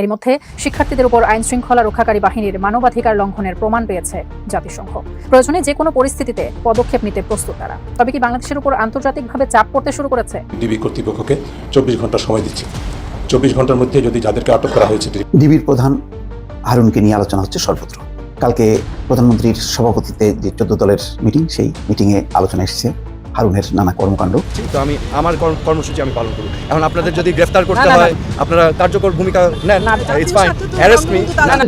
এর মধ্যে শিক্ষার্থীদের উপর আইন শৃঙ্খলা রক্ষাকারী বাহিনীর মানবাধিকার লঙ্ঘনের প্রমাণ পেয়েছে জাতিসংঘ। প্রয়োজনে যে কোনো পরিস্থিতিতে পদক্ষেপ নিতে প্রস্তুত তারা। তবে কি বাংলাদেশের উপর আন্তর্জাতিকভাবে চাপ পড়তে শুরু করেছে? ডিবি কর্তৃপক্ষকে চব্বিশ ঘণ্টা সময় দিচ্ছে। চব্বিশ ঘণ্টার মধ্যে যদি যাদেরকে আটক করা হয়েছে ডিবির প্রধান হারুনকে নিয়ে আলোচনা হচ্ছে সর্বত্র। কালকে প্রধানমন্ত্রীর সভাপতিত্বে যে চোদ্দ দলের মিটিং সেই মিটিংয়ে আলোচনা এসেছে। হারুনের নানা কর্মকাণ্ড। তো আমি আমার কর্মসূচি আমি পালন করব। এখন আপনাদের যদি গ্রেফতার করতে হয় আপনারা কার্যকর ভূমিকা নেন ইটস ফাইন অ্যারেস্ট মি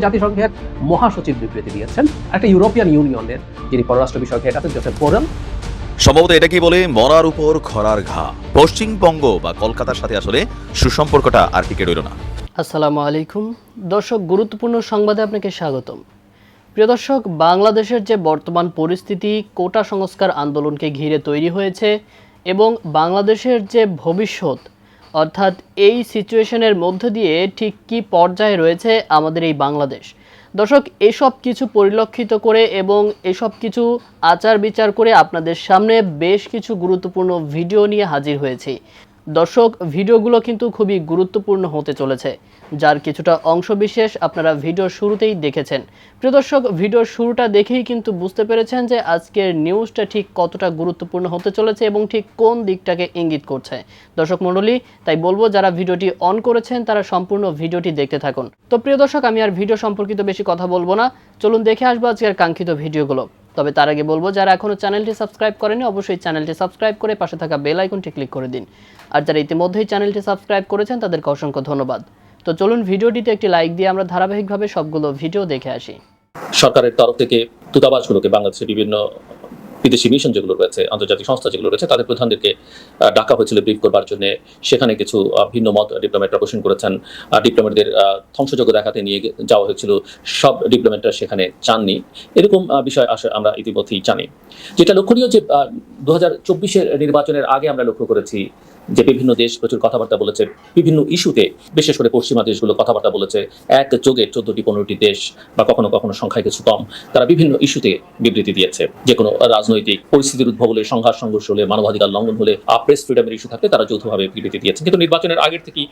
জাতিসংঘের মহাসচিব বিবৃতি দিয়েছেন। একটা ইউরোপিয়ান ইউনিয়নের যিনি পররাষ্ট্র বিষয়ক হেড আছেন জোসেফ বোরেল সম্ভবত এটা কি বলে মরার উপর খরার ঘা। পশ্চিমবঙ্গ বা কলকাতার সাথে আসলে সুসম্পর্কটা আর টিকে রইল না। আসসালামু আলাইকুম। দর্শক গুরুত্বপূর্ণ সংবাদে আপনাকে স্বাগতম। প্রিয় দর্শক, বাংলাদেশের যে বর্তমান পরিস্থিতি, কোটা সংস্কার আন্দোলনকে ঘিরে তৈরি হয়েছে এবং বাংলাদেশের যে ভবিষ্যৎ, অর্থাৎ এই সিচুয়েশনের মধ্য দিয়ে ঠিক কী পর্যায়ে রয়েছে আমাদের এই বাংলাদেশ? দর্শক, এসব কিছু পরিলক্ষিত করে এবং এসব কিছু আচার বিচার করে আপনাদের সামনে বেশ কিছু গুরুত্বপূর্ণ ভিডিও নিয়ে হাজির হয়েছি। দর্শক, ভিডিওগুলো কিন্তু খুবই গুরুত্বপূর্ণ হতে চলেছে, যার কিছুটা অংশবিশেষ আপনারা ভিডিওর শুরুতেই দেখেছেন। প্রিয় দর্শক ভিডিওর শুরুটা দেখেই কিন্তু বুঝতে পেরেছেন যে আজকের নিউজটা ঠিক কতটা গুরুত্বপূর্ণ হতে চলেছে এবং ঠিক কোন দিকটাকে ইঙ্গিত করছে। দর্শক মণ্ডলী, তাই বলব, যারা ভিডিওটি অন করেছেন, তারা সম্পূর্ণ ভিডিওটি দেখতে থাকুন। তো প্রিয় দর্শক, আমি আর ভিডিও সম্পর্কিত বেশি কথা বলব না। চলুন দেখে আসব আজকের কাঙ্ক্ষিত ভিডিওগুলো। তবে তার আগে বলব, যারা এখনও চ্যানেলটি সাবস্ক্রাইব করেনি অবশ্যই চ্যানেলটি সাবস্ক্রাইব করে পাশে থাকা বেল আইকনটি ক্লিক করে দিন। আর যারা ইতিমধ্যেই চ্যানেলটি সাবস্ক্রাইব করেছেন, তাদেরকে অসংখ্য ধন্যবাদ। তো চলুন, ভিডিওটিতে একটি লাইক দিয়ে আমরা ধারাবাহিকভাবে সবগুলো ভিডিও দেখে আসি। সরকারের তরফ থেকে দূতাবাসগুলোকে, বাংলাদেশের বিভিন্ন বিদেশি মিশন যেগুলো রয়েছে, আন্তর্জাতিক সংস্থা যেগুলো রয়েছে, তাদের প্রধানদেরকে ডাকা হয়েছিল ব্রিফ করবার জন্য। সেখানে কিছু ভিন্ন মত ডিপ্লোমেটরা পোষণ করেছেন। ডিপ্লোমেটদের ধ্বংসযোগ্য দেখাতে নিয়ে যাওয়া হয়েছিল। সব ডিপ্লোমেটরা সেখানে চাননি। এরকম বিষয় আসে আমরা ইতিমধ্যেই জানি। যেটা লক্ষণীয় যে দু হাজার নির্বাচনের আগে আমরা লক্ষ্য করেছি যে বিভিন্ন দেশ প্রচুর কথাবার্তা বলেছে, বিভিন্ন ইস্যুতে, বিশেষ করে পশ্চিমা দেশগুলো কথাবার্তা বলেছে, এক যোগে চোদ্দটি, পনেরোটি দেশ বা কখনো কখনো সংখ্যায় কিছু কম, তারা বিভিন্ন ইস্যুতে বিবৃতি দিয়েছে। যে কোনো রাজনৈতিক পরিস্থিতির উদ্ভব হলে, সংঘাত, সংঘর্ষ হলে, মানবাধিকার লঙ্ঘন হলে প্রেস ফ্রিডমের ইস্যু থাকলে তারা যৌথভাবে বিবৃতি দিয়েছে। কিন্তু নির্বাচনের আগের থেকেই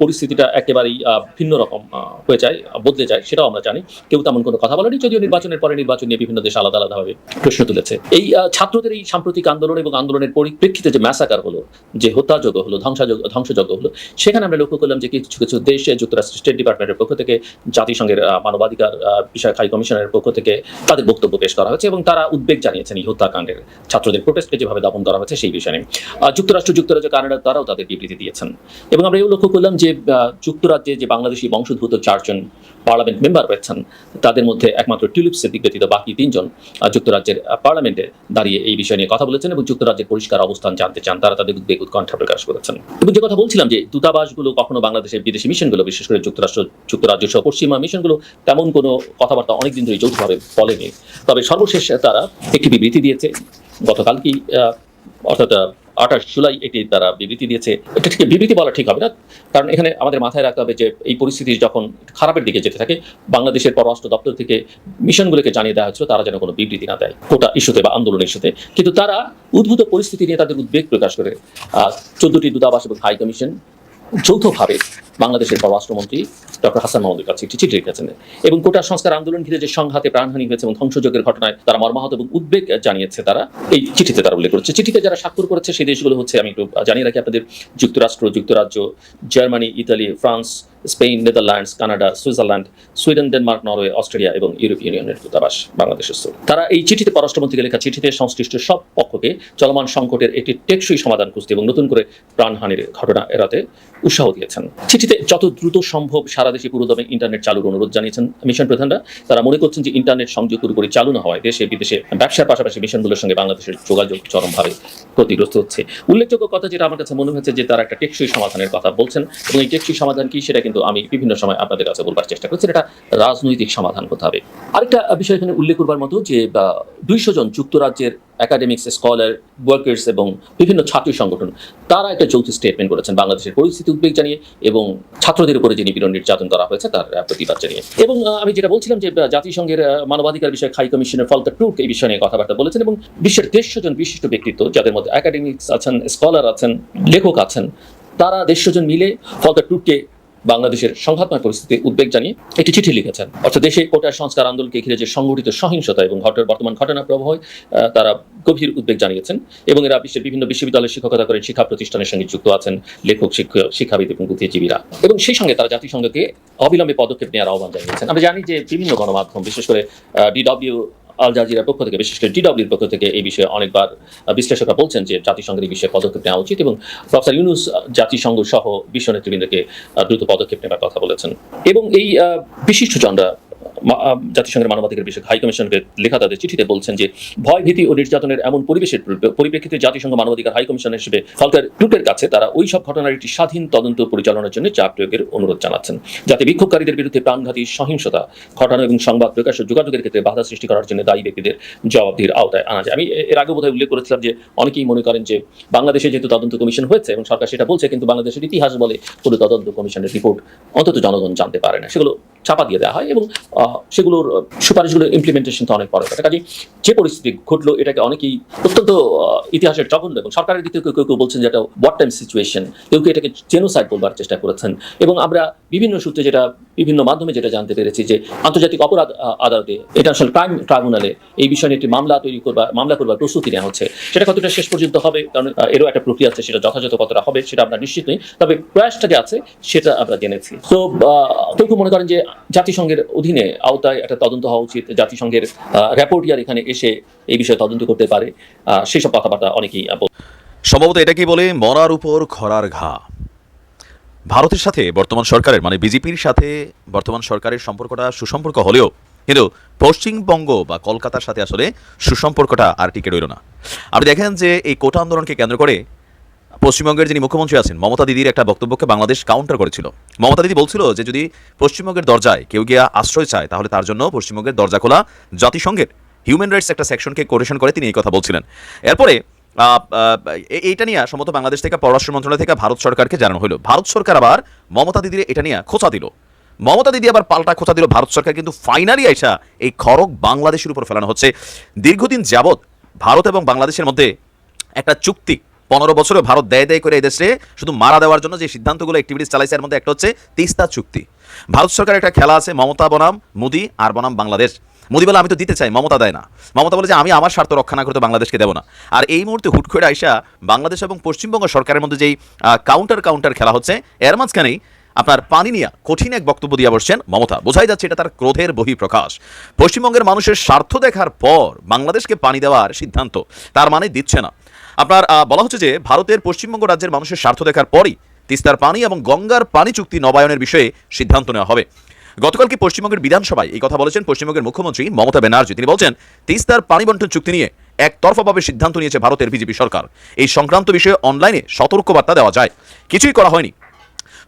পরিস্থিতিটা একেবারেই ভিন্ন রকম হয়ে যায়, বদলে যায়, সেটাও আমরা জানি। কেউ তেমন কোনো কথা বলেনি, যদিও নির্বাচনের পরে নির্বাচন নিয়ে বিভিন্ন দেশ আলাদা আলাদাভাবে প্রশ্ন তুলেছে। এই ছাত্রদের এই সাম্প্রতিক আন্দোলন এবং আন্দোলনের পরিপ্রেক্ষিতে যে ম্যাসাকার হলো, যে হত্যাযোগ্য হলো ধ্বংসাযোগ্য ধ্বংসযোগ্য হলো। সেখানে আমরা লক্ষ্য করলাম যে কিছু কিছু দেশে, যুক্তরাষ্ট্রের স্টেট ডিপার্টমেন্টের পক্ষ থেকে, জাতিসংঘের মানবাধিকার বিষয়ক হাই কমিশনের পক্ষ থেকে তাদের বক্তব্য পেশ করা হয়েছে এবং তারা উদ্বেগ জানিয়েছেন এই হত্যাকাণ্ডের। ছাত্রদের প্রোটেস্টকে যেভাবে দাপন করা হয়েছে সেই বিষয়ে যুক্তরাষ্ট্র, যুক্তরাজ্য, কানাডা, তারাও তাদের বিবৃতি দিয়েছেন। এবং আমরা এও লক্ষ্য করলাম যে যুক্তরাজ্যে যে বাংলাদেশি বংশোদ্ভূত চারজন পার্লামেন্ট মেম্বার রয়েছেন, তাদের মধ্যে একমাত্র টিউলিপ সিদ্দিক ব্যতীত বাকি তিনজন যুক্তরাজ্যের পার্লামেন্টে দাঁড়িয়ে এই বিষয় নিয়ে কথা বলেছেন এবং যুক্তরাজ্যের পরিষ্কার অবস্থান জানতে চান। তারা তাদের উদ্বেগ উৎকণ্ঠা প্রকাশ করেছেন। এবং যে কথা বলছিলাম যে দূতাবাসগুলো কখনো বাংলাদেশের বিদেশি মিশনগুলো, বিশেষ করে যুক্তরাষ্ট্র, যুক্তরাজ্য সহ পশ্চিমা মিশনগুলো তেমন কোনো কথাবার্তা অনেকদিন ধরে যৌথভাবে বলেনি। তবে সর্বশেষ তারা একটি বিবৃতি দিয়েছে। গতকালকেই অর্থাৎ আঠাশ জুলাই এটি তারা বিবৃতি দিয়েছে। এটা ঠিক, বিবৃতি বলা ঠিক হবে না, কারণ এখানে আমাদের মাথায় রাখতে হবে যে এই পরিস্থিতি যখন খারাপের দিকে যেতে থাকে, বাংলাদেশের পররাষ্ট্র দপ্তর থেকে মিশনগুলোকে জানিয়ে দেওয়া হয়েছিল, তারা যেন কোনো বিবৃতি না দেয়, কোটা ইস্যুতে বা আন্দোলন ইস্যুতে। কিন্তু তারা উদ্ভূত পরিস্থিতি নিয়ে তাদের উদ্বেগ প্রকাশ করে। চোদ্দটি দূতাবাস এবং হাই কমিশন যৌথভাবে বাংলাদেশের পররাষ্ট্রমন্ত্রী ডক্টর হাসান মাহমুদের কাছে একটি চিঠি লিখেছেন। এবং কোটা সংস্কার আন্দোলন ঘিরে যে সংঘাতে প্রাণহানি হয়েছে এবং ধ্বংসযজ্ঞের ঘটনায় তারা মর্মাহত এবং উদ্বেগ জানিয়েছে তারা, এই চিঠিতে তারা উল্লেখ করেছে। চিঠিতে যারা স্বাক্ষর করেছে সেই দেশগুলো হচ্ছে, আমি একটু জানিয়ে রাখি আপনাদের, যুক্তরাষ্ট্র, যুক্তরাজ্য, Germany, Italy, France, Spain, Netherlands, Canada, Switzerland, Sweden, Denmark, Norway, Australia এবং ইউরোপীয় ইউনিয়নের দূতাবাস বাংলাদেশের স্থল। তারা এই চিঠিতে পররাষ্ট্রমন্ত্রীকে লেখা চিঠিতে সংশ্লিষ্ট সব পক্ষকে চলমান সংকটের একটি টেকসই সমাধান খুঁজতে এবং নতুন করে প্রাণহানির ঘটনা এড়াতে উৎসাহ দিয়েছেন। চিঠিতে যত দ্রুত সম্ভব সারা দেশে পুরোদমে ইন্টারনেট চালুর অনুরোধ জানিয়েছেন মিশন প্রধানরা। তারা মনে করছেন যে ইন্টারনেট সংযোগ পুরোপুরি চালু না হওয়ায় দেশে বিদেশে ব্যবসার পাশাপাশি মিশনগুলোর সঙ্গে বাংলাদেশের যোগাযোগ চরমভাবে ক্ষতিগ্রস্ত হচ্ছে। উল্লেখযোগ্য কথা যেটা আমার কাছে মনে হয়েছে যে তারা একটা টেকসই সমাধানের কথা বলছেন এবং এই টেকসই সমাধান কি সেটা কিন্তু আমি বিভিন্ন সময় আপনাদের কাছে বলবার চেষ্টা করছি এটা রাজনৈতিক সমাধান হতে হবে। আরেকটা বিষয় এখানে উল্লেখ করবার মতো যে দুইশো জন যুক্তরাজ্যের একাডেমিক্স স্কলার ওয়ার্কার্স এবং বিভিন্ন ছাত্র সংগঠন, তারা একটা যৌথ স্টেটমেন্ট করেছেন বাংলাদেশের পরিস্থিতি উদ্বেগ জানিয়ে এবং ছাত্রদের উপরে যে নিপীড়ন নির্যাতন করা হয়েছে তার প্রতিবাদ জানিয়ে। এবং আমি যেটা বলছিলাম যে জাতিসংঘের মানবাধিকার বিষয়ক হাই কমিশনের ফলতা টুক এই বিষয় নিয়ে কথাবার্তা বলেছেন এবং বিশ্বের দেড়শো জন বিশিষ্ট ব্যক্তিত্ব, যাদের মধ্যে একাডেমিক্স আছেন স্কলার আছেন, লেখক আছেন, তারা দেড়শো জন মিলে ফলতা টুককে বাংলাদেশের সংঘাতময় পরিস্থিতি উদ্বেগ জানিয়ে একটি চিঠি লিখেছেন। অর্থাৎ দেশে কোটার সংস্কার আন্দোলনকে ঘিরে যে সংগঠিত সহিংসতা এবং ঘটনার বর্তমান ঘটনা প্রবাহে তারা গভীর উদ্বেগ জানিয়েছেন এবং এরা বিশ্বের বিভিন্ন বিশ্ববিদ্যালয়ে শিক্ষকতা করেন শিক্ষা প্রতিষ্ঠানের সঙ্গে যুক্ত আছেন লেখক, শিক্ষক, শিক্ষাবিদ এবং বুদ্ধিজীবীরা। এবং সেই সঙ্গে তারা জাতিসংঘকে অবিলম্বে পদক্ষেপ নেওয়ার আহ্বান জানিয়েছেন। আমরা জানি যে বিভিন্ন গণমাধ্যম, বিশেষ করে ডিডব্লিউ আল জাজিরার পক্ষ থেকে, বিশেষ করে ডিডব্লিউর পক্ষ থেকে এই বিষয়ে অনেকবার বিশ্লেষকরা বলছেন যে জাতিসংঘের এই বিষয়ে পদক্ষেপ নেওয়া উচিত এবং প্রফেসর ইউনুস জাতিসংঘ সহ বিশ্ব নেতৃবৃন্দকে দ্রুত পদক্ষেপ নেওয়ার কথা বলেছেন। এবং এই বিশিষ্ট বিশিষ্টজনরা জাতিসংঘের মানবাধিকার বিষয়ক হাই কমিশনকে লেখা তাদের চিঠিতে বলছেন যে ভয় ভীতি ও নির্যাতনের এমন পরিবেশের পরি- পরিপ্রেক্ষিতে জাতিসংঘ মানবাধিকার হাই কমিশন হিসেবে ফলকার টুটের কাছে তারা ওই সব ঘটনার একটি স্বাধীন তদন্ত পরিচালনার জন্য চাপ প্রয়োগের অনুরোধ জানাচ্ছেন। যাতে বিক্ষোভকারীদের বিরুদ্ধে প্রাণঘাতী সহিংসতা ঘটানো এবং সংবাদ প্রকাশ ও যোগাযোগের ক্ষেত্রে বাধা সৃষ্টি করার জন্য দায়ী ব্যক্তিদের জবাবদিহির আওতায় আনা যায়। আমি এর আগে বোধহয় উল্লেখ করেছিলাম যে, অনেকেই মনে করেন যে, বাংলাদেশে যেহেতু তদন্ত কমিশন হয়েছে এবং সরকার সেটা বলছে, কিন্তু বাংলাদেশের ইতিহাস বলে কোনো তদন্ত কমিশনের রিপোর্ট অন্তত জনগণ জানতে পারে না। সেগুলো চাপা দিয়ে দেওয়া হয় এবং সেগুলোর সুপারিশগুলো ইমপ্লিমেন্টেশন তো অনেক পরে কথা কাজে যে পরিস্থিতি ঘটলো, এটাকে অনেকেই অত্যন্ত ইতিহাসের জঘন্য এবং সরকারের দিকে কেউ কেউ কেউ বলছেন যে এটা ওয়ার টাইম সিচুয়েশন কেউ কেউ এটাকে জেনোসাইড বলবার চেষ্টা করেছেন। এবং আমরা বিভিন্ন সূত্রে যেটা, বিভিন্ন মাধ্যমে যেটা জানতে পেরেছি যে আন্তর্জাতিক অপরাধ আদালতে ইন্টারন্যাশনাল ক্রাইম ট্রাইব্যুনালে এই বিষয়ে নিয়ে একটি মামলা তৈরি করবার, মামলা করবার প্রস্তুতি নেওয়া হচ্ছে। সেটা কতটা শেষ পর্যন্ত হবে, কারণ এরও একটা প্রক্রিয়া আছে, সেটা যথাযথ কতটা হবে, সেটা আমরা নিশ্চিত নই। তবে প্রয়াসটা যে আছে, সেটা আমরা জেনেছি। তো কেউ কেউ মনে করেন যে জাতিসংঘের অধীনে আওতায় একটা তদন্ত হওয়া উচিত। জাতিসংঘের র্যাপোর্টিয়ার এখানে এসে এই বিষয়ে তদন্ত করতে পারে। সেসব কথাবার্তা অনেকেই। সম্ভবত এটাকে বলে? মরার উপর খরার ঘা। ভারতের সাথে বর্তমান সরকারের মানে বিজেপির সাথে বর্তমান সরকারের সম্পর্কটা সুসম্পর্ক হলেও, কিন্তু পশ্চিমবঙ্গ বা কলকাতার সাথে আসলে সুসম্পর্কটা আর টিকে রইল না। আপনি দেখেন যে এই কোটা আন্দোলনকে কেন্দ্র করে পশ্চিমবঙ্গের যিনি মুখ্যমন্ত্রী আছেন, মমতা দিদির একটা বক্তব্যকে বাংলাদেশ কাউন্টার করেছিল। মমতা দিদি বলছিল যে, যদি পশ্চিমবঙ্গের দরজায় কেউ গিয়া আশ্রয় চায়, তাহলে তার জন্য পশ্চিমবঙ্গের দরজা খোলা জাতিসংঘের হিউম্যান রাইটস একটা সেকশনকে কোরেশন করে তিনি এই কথা বলছিলেন। এরপরে এইটা নিয়ে সম্ভবত বাংলাদেশ থেকে, পররাষ্ট্র মন্ত্রণালয় থেকে ভারত সরকারকে জানানো হলো। ভারত সরকার আবার মমতা দিদির এটা নিয়ে খোঁচা দিল। মমতা দিদি আবার পাল্টা খোঁচা দিল। ভারত সরকার কিন্তু ফাইনালি আইসা এই খড়গ বাংলাদেশের উপর ফেলানো হচ্ছে। দীর্ঘদিন যাবৎ ভারত এবং বাংলাদেশের মধ্যে একটা চুক্তি পনেরো বছরে ভারত দেয় দেয় করে এদেশে শুধু মারা দেওয়ার জন্য যে সিদ্ধান্তগুলো অ্যাক্টিভিটিস চালাইছে, এর মধ্যে একটা হচ্ছে তিস্তা চুক্তি। ভারত সরকার একটা খেলা আছে, মমতা বনাম, মোদি আর বনাম বাংলাদেশ। মোদি বলে, আমি তো দিতে চাই। মমতা দেয় না। মমতা বলে যে, আমি আমার স্বার্থ রক্ষা না করতে বাংলাদেশকে দেবো না। আর এই মুহূর্তে হুট করে আইসা বাংলাদেশ এবং পশ্চিমবঙ্গ সরকারের মধ্যে যেই কাউন্টার কাউন্টার খেলা হচ্ছে, এর মাঝখানেই আপনার পানি নিয়ে কঠিন এক বক্তব্য দিয়ে বসছেন মমতা। বোঝাই যাচ্ছে এটা তার ক্রোধের বহিঃপ্রকাশ। পশ্চিমবঙ্গের মানুষের স্বার্থ দেখার পর বাংলাদেশকে পানি দেওয়ার সিদ্ধান্ত তার মানে দিচ্ছে না। আপনার বলা হচ্ছে যে ভারতের পশ্চিমবঙ্গ রাজ্যের মানুষের স্বার্থ দেখার পরই তিস্তার পানি এবং গঙ্গার পানি চুক্তি নবায়নের বিষয়ে সিদ্ধান্ত নেওয়া হবে। গতকালকে পশ্চিমবঙ্গের বিধানসভায়, এই কথা বলেছেন পশ্চিমবঙ্গের মুখ্যমন্ত্রী মমতা ব্যানার্জি। তিনি বলছেন, তিস্তার পানি বন্টন চুক্তি নিয়ে একতরফাভাবে সিদ্ধান্ত নিয়েছে ভারতের বিজেপি সরকার। এই সংক্রান্ত বিষয়ে অনলাইনে সতর্কবার্তা দেওয়া যায়। কিছুই করা হয়নি।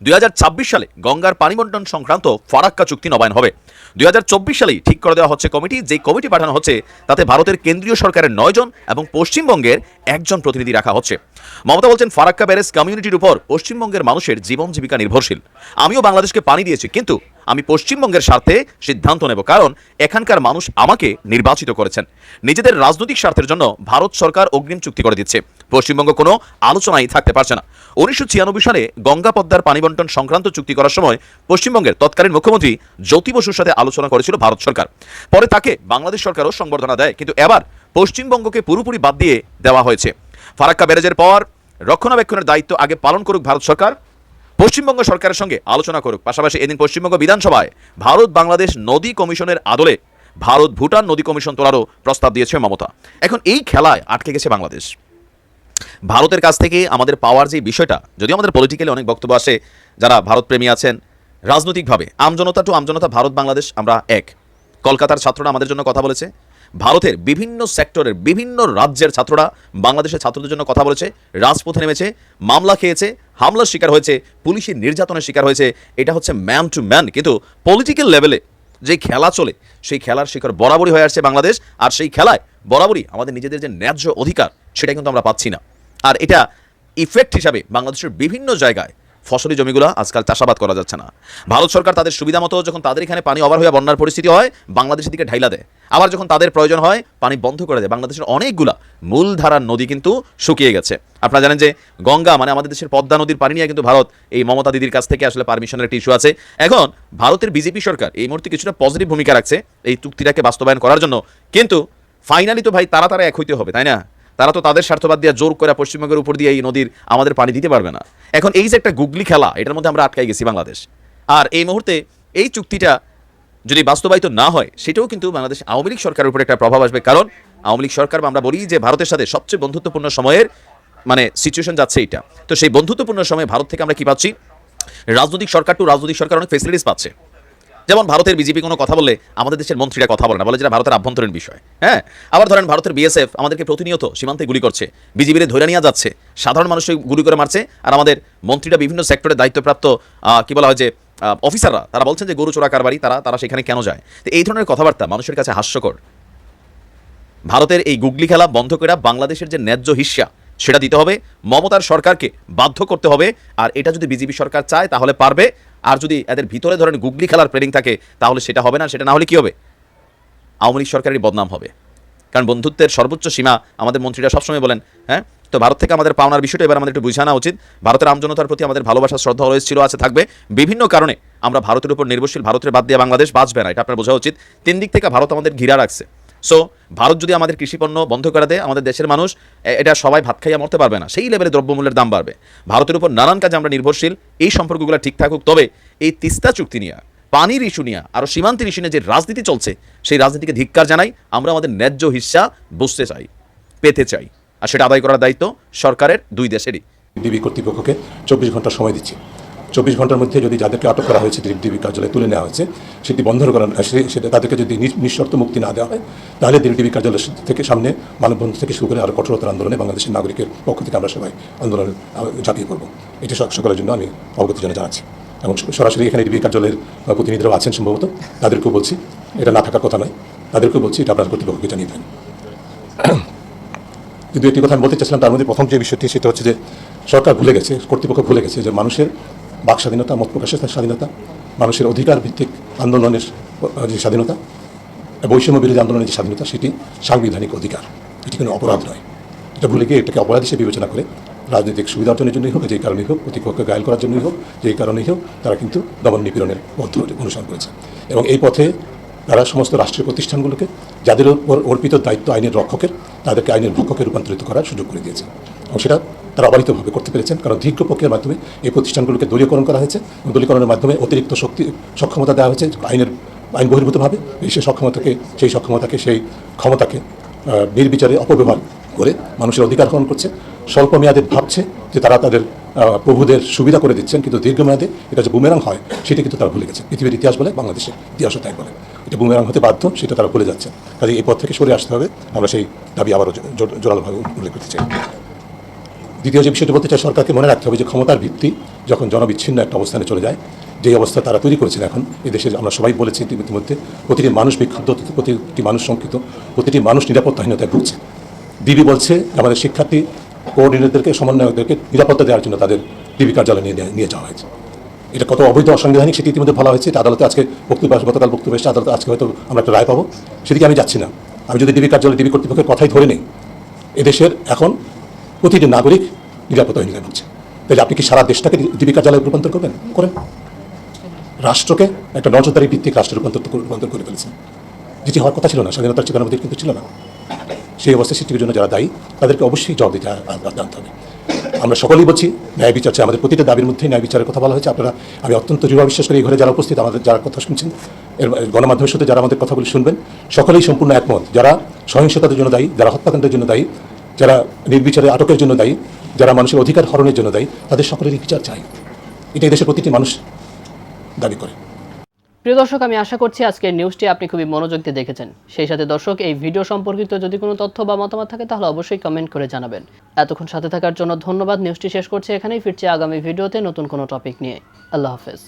দুই হাজার ছাব্বিশ সালে গঙ্গার পানি বন্টন সংক্রান্ত ফারাক্কা চুক্তি নবায়ন হবে। দুই হাজার চব্বিশ সালেই ঠিক করে দেওয়া হচ্ছে কমিটি যে কমিটি পাঠানো হচ্ছে তাতে ভারতের কেন্দ্রীয় সরকারের নয়জন এবং পশ্চিমবঙ্গের একজন প্রতিনিধি রাখা হচ্ছে। মমতা বলছেন, ফারাক্কা ব্যারেজ কমিউনিটির উপর পশ্চিমবঙ্গের মানুষের জীবন জীবিকা নির্ভরশীল। আমিও বাংলাদেশকে পানি দিয়েছি, কিন্তু আমি পশ্চিমবঙ্গের স্বার্থে সিদ্ধান্ত নেব, কারণ এখানকার মানুষ আমাকে নির্বাচিত করেছেন। নিজেদের রাজনৈতিক স্বার্থের জন্য ভারত সরকার অগ্রিম চুক্তি করে দিচ্ছে। পশ্চিমবঙ্গ কোনো আলোচনাই থাকতে পারছে না। উনিশশো ছিয়ানব্বই সালে গঙ্গা পদ্মার পানি বন্টন সংক্রান্ত চুক্তি করার সময় পশ্চিমবঙ্গের তৎকালীন মুখ্যমন্ত্রী জ্যোতি বসুর সাথে আলোচনা করেছিল ভারত সরকার। পরে তাকে বাংলাদেশ সরকারও সংবর্ধনা দেয়, কিন্তু এবার পশ্চিমবঙ্গকে পুরোপুরি বাদ দিয়ে দেওয়া হয়েছে। ফারাক্কা ব্যারেজের পর রক্ষণাবেক্ষণের দায়িত্ব আগে পালন করুক ভারত সরকার পশ্চিমবঙ্গ সরকারের সঙ্গে আলোচনা করুক। পাশাপাশি এদিন পশ্চিমবঙ্গ বিধানসভায় ভারত বাংলাদেশ নদী কমিশনের আদলে ভারত ভুটান নদী কমিশন তোলারও প্রস্তাব দিয়েছে মমতা। এখন এই খেলায় আটকে গেছে বাংলাদেশ। ভারতের কাছ থেকে আমাদের পাওয়ার যে বিষয়টা, যদিও আমাদের পলিটিক্যালি অনেক বক্তব্য আসে যারা ভারতপ্রেমী আছেন, রাজনৈতিকভাবে আমজনতা টু আমজনতা ভারত বাংলাদেশ, আমরা এক। কলকাতার ছাত্ররা আমাদের জন্য কথা বলেছে। ভারতের বিভিন্ন সেক্টরের বিভিন্ন রাজ্যের ছাত্ররা বাংলাদেশের ছাত্রদের জন্য কথা বলেছে। রাজপথে নেমেছে, মামলা খেয়েছে হামলার শিকার হয়েছে, পুলিশের নির্যাতনের শিকার হয়েছে, এটা হচ্ছে ম্যান টু ম্যান কিন্তু পলিটিক্যাল লেভেলে যে খেলা চলে, সেই খেলার শিকার বরাবরই হয়ে আসছে বাংলাদেশ, আর সেই খেলায় বরাবরই আমাদের নিজেদের যে ন্যায্য অধিকার, সেটা কিন্তু আমরা পাচ্ছি না। আর এটা ইফেক্ট হিসাবে বাংলাদেশের বিভিন্ন জায়গায় ফসলি জমিগুলো আজকাল চাষাবাদ করা যাচ্ছে না। ভারত সরকার তাদের সুবিধা মতো যখন তাদের এখানে পানি ওভার হয়ে বন্যার পরিস্থিতি হয়, বাংলাদেশের দিকে ঢাইলা দেয়। আবার যখন তাদের প্রয়োজন হয়, পানি বন্ধ করে দেয়। বাংলাদেশের অনেকগুলা মূলধারার নদী কিন্তু শুকিয়ে গেছে। আপনারা জানেন যে গঙ্গা মানে আমাদের দেশের পদ্মা নদীর পানি নিয়ে কিন্তু ভারত এই মমতা দিদির কাছ থেকে আসলে পারমিশনের একটা ইস্যু আছে। এখন ভারতের বিজেপি সরকার এই মুহূর্তে কিছুটা পজিটিভ ভূমিকা রাখছে এই চুক্তিটাকে বাস্তবায়ন করার জন্য। কিন্তু ফাইনালি তো ভাই তারা তারা এক হইতে হবে, তাই না? তারা তো তাদের স্বার্থবাদ দিয়ে জোর করে পশ্চিমবঙ্গের উপর দিয়ে এই নদীর, আমাদের পানি দিতে পারবে না। এখন এই যে একটা গুগলি খেলা, এটার মধ্যে আমরা আটকাই গেছি বাংলাদেশ। আর এই মুহূর্তে এই চুক্তিটা যদি বাস্তবায়িত না হয়, সেটাও কিন্তু বাংলাদেশ আওয়ামী লীগ সরকারের উপর একটা প্রভাব আসবে। কারণ আওয়ামী লীগ সরকার, আমরা বলি যে ভারতের সাথে সবচেয়ে বন্ধুত্বপূর্ণ সময়ের মানে সিচুয়েশন যাচ্ছে এইটা। তো সেই বন্ধুত্বপূর্ণ সময়ে ভারত থেকে আমরা কি পাচ্ছি? রাজনৈতিক সরকার টু রাজনৈতিক সরকার অনেক ফেসিলিটিস পাচ্ছে। যেমন ভারতের বিজেপি কোনো কথা বললে আমাদের দেশের মন্ত্রীরা কথা বলে না, বলে যেটা ভারতের আভ্যন্তরীণ বিষয় হ্যাঁ? আবার ধরেন ভারতের বিএসএফ আমাদেরকে প্রতিনিয়ত সীমান্তে গুলি করছে বিজিবির ধরে নিয়ে যাচ্ছে, সাধারণ মানুষকে গুলি করে মারছে, আর আমাদের মন্ত্রীরা বিভিন্ন সেক্টরে দায়িত্বপ্রাপ্ত কি বলা হয় যে অফিসাররা, তারা বলছেন যে গরু চোরা কারবারি, তারা তারা সেখানে কেন যায়? তো এই ধরনের কথাবার্তা মানুষের কাছে হাস্যকর। ভারতের এই গুগলি খেলা বন্ধ করে বাংলাদেশের যে ন্যায্য হিস্যা, সেটা দিতে হবে, মমতার সরকারকে বাধ্য করতে হবে, আর এটা যদি বিজেপি সরকার চায় তাহলে পারবে আর যদি এদের ভিতরে ধরেন গুগলি খেলার প্রেরিং থাকে, তাহলে সেটা হবে না, সেটা না হলে কী হবে? আওয়ামী লীগ সরকারের বদনাম হবে। কারণ বন্ধুত্বের সর্বোচ্চ সীমা আমাদের মন্ত্রীরা সবসময় বলেন হ্যাঁ? তো ভারত থেকে আমাদের পাওনার বিষয়টা এবার আমাদের একটু বুঝানো উচিত। ভারতের আমজনতার প্রতি আমাদের ভালোবাসা শ্রদ্ধা রয়েছে ছিল, আছে, থাকবে। বিভিন্ন কারণে আমরা ভারতের উপর নির্ভরশীল, ভারতের বাদ দিয়ে বাংলাদেশ বাঁচবে না, এটা আপনার বোঝা উচিত। তিন দিক থেকে ভারত আমাদের ঘিরা রাখছে। সো ভারত যদি আমাদের কৃষিপণ্য বন্ধ করে দেয়, আমাদের দেশের মানুষ এটা সবাই ভাত খাইয়া মরতে পারবে না। সেই লেভেলে দ্রব্যমূল্যের দাম বাড়বে। ভারতের উপর নানান কাজে আমরা নির্ভরশীল। এই সম্পর্কগুলো ঠিক থাকুক। তবে এই তিস্তা চুক্তি নিয়ে, পানির ইস্যু নিয়ে আরও সীমান্তের ইস্যু নিয়ে যে রাজনীতি চলছে, সেই রাজনীতিকে ধিক্কার জানাই আমরা আমাদের ন্যায্য হিস্সা বুঝতে চাই, পেতে চাই। আর সেটা আদায় করার দায়িত্ব সরকারের, দুই দেশেরই। ডিবি কর্তৃপক্ষকে চব্বিশ ঘণ্টা সময় দিচ্ছি। চব্বিশ ঘণ্টার মধ্যে যদি যাদেরকে আটক করা হয়েছে ডিবি কার্যালয়ে তুলে নেওয়া হয়েছে, সেটি বন্ধ করা সেটা তাদেরকে যদি নিঃশর্ত মুক্তি না দেওয়া হয়, তাহলে ডিবি কার্যালয় থেকে সামনে মানববন্ধন থেকে শুরু করে আরও কঠোরতার আন্দোলনে বাংলাদেশের নাগরিকের পক্ষ থেকে আমরা সবাই আন্দোলন ঝাঁপিয়ে পড়ব। এটি সক- সকলের জন্য আমি অবগত জন্য জানাচ্ছি। এবং সরাসরি এখানে ডিবি কার্যালয়ের প্রতিনিধিরাও আছেন সম্ভবত, তাদেরকেও বলছি, এটা না থাকার কথা নয়। তাদেরকেও বলছি, এটা আপনার কর্তৃপক্ষকে জানিয়ে দেন। কিন্তু একটি কথা আমি বলতে চাচ্ছিলাম, তার মধ্যে প্রথম যে বিষয়টি, সেটা হচ্ছে যে সরকার ভুলে গেছে, কর্তৃপক্ষ ভুলে গেছে যে মানুষের বাক স্বাধীনতা মত প্রকাশের স্বাধীনতা, মানুষের অধিকার ভিত্তিক আন্দোলনের যে স্বাধীনতা বৈষম্য বিরোধী আন্দোলনের যে স্বাধীনতা, সেটি সাংবিধানিক অধিকার। এটি কোনো অপরাধ নয়। এটা ভুলে গিয়ে এটাকে অপরাধ হিসেবে বিবেচনা করে রাজনৈতিক সুবিধা অর্জনের জন্যই হোক, যে কারণেই হোক, প্রতিপক্ষকে গায়ল করার জন্যই হোক যেই কারণেই হোক, তারা কিন্তু দমন নিপীড়নের পথ অনুসরণ করেছে। এবং এই পথে তারা সমস্ত রাষ্ট্রীয় প্রতিষ্ঠানগুলোকে, যাদের উপর অর্পিত দায়িত্ব আইনের রক্ষকের, তাদেরকে আইনের ভক্ষকে রূপান্তরিত করার সুযোগ করে দিয়েছে। এবং সেটা তারা অবাধিতভাবে করতে পেরেছেন, কারণ দীর্ঘ প্রক্রিয়ার মাধ্যমে এই প্রতিষ্ঠানগুলোকে দলীয়করণ করা হয়েছে। দলীয়করণের মাধ্যমে অতিরিক্ত শক্তি, সক্ষমতা দেওয়া হয়েছে আইনের, আইন বহির্ভূতভাবে। এই সেই সক্ষমতাকে সেই সক্ষমতাকে, সেই ক্ষমতাকে নির্বিচারে অপব্যবহার করে মানুষের অধিকার হরণ করছে। স্বল্প মেয়াদে ভাবছে যে তারা তাদের প্রভুদের সুবিধা করে দিচ্ছেন, কিন্তু দীর্ঘমেয়াদে এটা যে বুমেরাং হয়, সেটা কিন্তু তারা ভুলে গেছে। পৃথিবীর ইতিহাস বলে বাংলাদেশের ইতিহাসও তাই বলে। এটা বুমেরাং হতে বাধ্য, সেটা তারা ভুলে যাচ্ছে। কাজে এই পথ থেকে সরে আসতে হবে। আমরা সেই দাবি আবারও জোরালোভাবে উল্লেখ করতে চাই। দ্বিতীয় যে বিষয়টি বলতে চাই, সরকারকে মনে রাখতে হবে যে ক্ষমতার ভিত্তি যখন জনবিচ্ছিন্ন একটা অবস্থানে চলে যায় যে অবস্থা তারা তৈরি করেছেন এখন, এই দেশে আমরা সবাই বলেছি ইতিমধ্যে, প্রতিটি মানুষ বিক্ষুব্ধ, প্রতিটি মানুষ শঙ্কিত, প্রতিটি মানুষ নিরাপত্তাহীনতায় ভুগছে। ডিবি বলছে আমাদের শিক্ষার্থী কোঅর্ডিনেটরদেরকে সমন্বয়কদেরকে নিরাপত্তা দেওয়ার জন্য তাদের ডিবি কার্যালয়ে নিয়ে নিয়ে যাওয়া হয়েছে। এটা কত অবৈধ, অসাংবিধানিক সেটি ইতিমধ্যে বলা হয়েছে। আদালতে আজকে বক্তব্য গতকাল বক্তব্য এসেছে, আদালতে আজকে হয়তো আমরা একটা রায় পাবো। সেদিকে আমি যাচ্ছি না। আমি যদি ডিবি কার্যালয় ডিবি কর্তৃপক্ষের কথাই ধরে নেই, এদেশের এখন প্রতিটি নাগরিক নিরাপত্তা নিরাপত্তাহীনতায় ভুগছে তাহলে আপনি কি সারা দেশটাকে জীবিকা কার্যালয়ে রূপান্তর করবেন? করেন। রাষ্ট্রকে একটা নজরদারি ভিত্তিক রাষ্ট্রে রূপান্তর রূপান্তর করে ফেলেছেন। যেটি হওয়ার কথা ছিল না, স্বাধীনতার ঠিকানা আমাদের কিন্তু ছিল না। সেই অবস্থা সৃষ্টির জন্য যারা দায়ী, তাদেরকে অবশ্যই জবাব দিতে জানতে হবে। আমরা সকলেই বলছি, ন্যায় বিচার চাই। আমাদের প্রতিটা দাবির মধ্যেই ন্যায় বিচারের কথা বলা হয়েছে। আপনারা, আমি অত্যন্ত দৃঢ় বিশ্বাস করি, এই ঘরে যারা উপস্থিত, আমাদের যারা কথা শুনছেন, এর গণমাধ্যমের সাথে যারা আমাদের কথাগুলি শুনবেন, সকলেই সম্পূর্ণ একমত। যারা সহিংসতার জন্য দায়ী, যারা হত্যাকাণ্ডের জন্য দায়ী যারা নির্বিচারে আটকের জন্য দায়ী, যারা মানুষের অধিকার হরণের জন্য দায়ী, তাদের সকলেরই বিচার চাই। এটা দেশের প্রতিটি মানুষ দাবি করে। প্রিয় দর্শক, আমি আশা করছি আজকের নিউজটি আপনি খুবই মনোযোগ দিয়ে দেখেছেন। সেই সাথে দর্শক, এই ভিডিও সম্পর্কিত যদি কোনো তথ্য বা মতামত থাকে, তাহলে অবশ্যই কমেন্ট করে জানাবেন। এতক্ষণ সাথে থাকার জন্য ধন্যবাদ। নিউজটি শেষ করছি এখানেই। ফিরছি আগামী ভিডিওতে নতুন কোনো টপিক নিয়ে। আল্লাহ হাফেজ।